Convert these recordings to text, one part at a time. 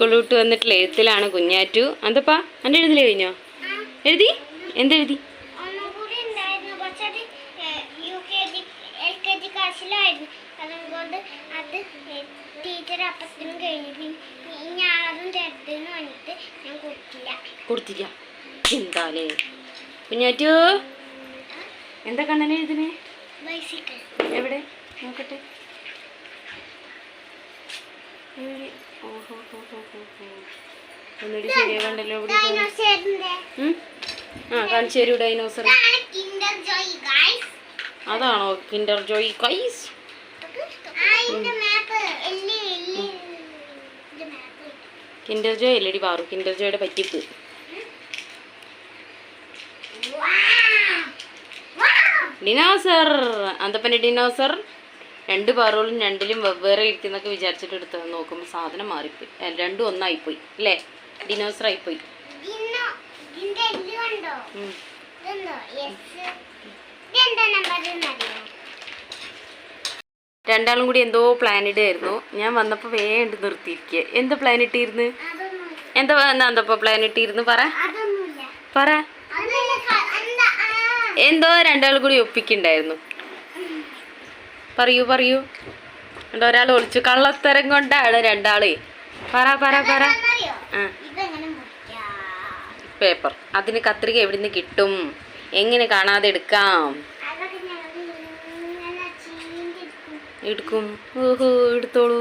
School വിട്ട് വന്നിട്ടുള്ള എഴുത്തിലാണ് കുഞ്ഞാറ്റു. എന്തപ്പാ എന്റെ എഴുതി കഴിഞ്ഞോ? എഴുതി? എന്തെഴുതി? അതുകൊണ്ട് അത് ടീച്ചർ അപ്പത്തിനും കഴിഞ്ഞിട്ട് പിന്നെ ഞാനും തരട്ടെന്ന് പറഞ്ഞിട്ട് ഞാൻ കൊടുത്തില്ല. കൊടുത്തില്ല. എന്താലേ? കുഞ്ഞാറ്റു? എന്താ കണ്ണനെ ഇതിന് ബൈസിക്കിൾ എവിടെ? നോക്കട്ടെ. ഇവിടെ ഉം? ആ കാണിച്ചു തരൂ ഡൈനോസർ അതാണോ കിൻഡർ ജോയ് കൈസ് കിൻഡർ ജോയ് അല്ലടി പാറു? കിൻഡർ ജോയുടെ പറ്റിപ്പ്. ഡിനോസർ അന്തപ്പന്റെ ഡിനോസർ രണ്ട് പാറുകളും രണ്ടിലും വെവ്വേറെ ഇരിക്കുന്നൊക്കെ വിചാരിച്ചിട്ട് എടുത്ത് നോക്കുമ്പോൾ സാധനം മാറിപ്പോയി. രണ്ടും ഒന്നായിപ്പോയി അല്ലേ? ഡിനോസർ ആയിപ്പോയി രണ്ടാളും കൂടി എന്തോ പ്ലാൻ ഇടായിരുന്നു ഞാൻ വന്നപ്പോൾ വേണ്ട നിർത്തിയിരിക്കുക എന്ത് പ്ലാൻ ഇട്ടിരുന്നു? എന്താ എന്താ പ്ലാൻ ഇട്ടിരുന്നു? പറ. പറ. എന്താ? രണ്ടാളും കൂടി ഒപ്പിക്കുണ്ടായിരുന്നു പറയൂ പറയൂ. എന്താ ഒരാൾ ഒളിച്ചു. കള്ളത്തരം കൊണ്ടാണ് രണ്ടാളേ. പറ പറ പറ. ആ. പേപ്പർ. അതിന് കത്രിക എവിടുന്ന് കിട്ടും? എങ്ങനെ കാണാതെ എടുക്കാം? എടുക്കും. ഓഹോ എടുത്തോളൂ.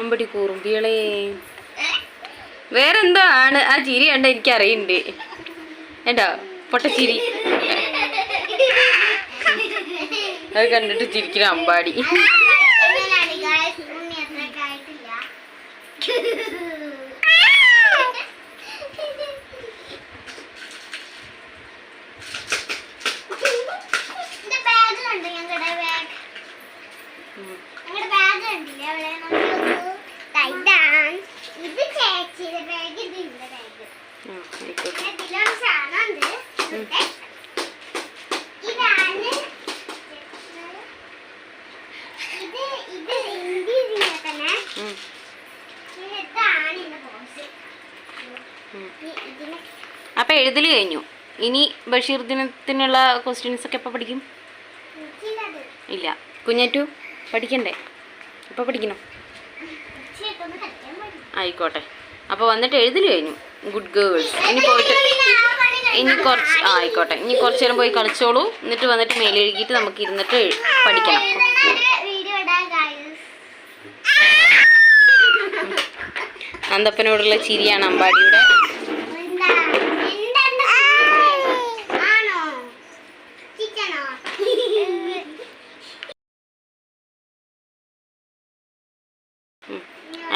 അമ്പടി കൂറുമ്പികളെ വേറെന്തോ ആണ്. ആ ചിരി കണ്ട എനിക്ക് അറിയണ്ട് ഏട്ടോ പൊട്ടച്ചിരി അത് കണ്ടിട്ട് ചിരിക്കുന്ന അമ്പാടി. അപ്പൊ എഴുതൽ കഴിഞ്ഞു. ഇനി ബഷീർ ദിനത്തിനുള്ള ക്വസ്റ്റ്യൻസ് ഒക്കെ എപ്പോൾ പഠിക്കും? ഇല്ല. കുഞ്ഞറ്റു പഠിക്കണ്ടേ? എപ്പോൾ പഠിക്കണം? ആയിക്കോട്ടെ. അപ്പോൾ വന്നിട്ട് എഴുതൽ കഴിഞ്ഞു. ഗുഡ് ഗേൾസ് ഇനി പോയിട്ട് ഇനി കുറച്ച് ആ, ആയിക്കോട്ടെ. ഇനി കുറച്ചു നേരം പോയി കളിച്ചോളൂ. എന്നിട്ട് വന്നിട്ട് മേലെഴുകിയിട്ട് നമുക്ക് ഇരുന്നിട്ട് പഠിക്കണം. നന്ദപ്പനോടുള്ള ചിരിയാണ് അമ്പാടിയുടെ.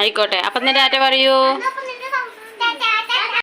ആയിക്കോട്ടെ. അപ്പം തന്നെ ആറ്റ പറയൂ?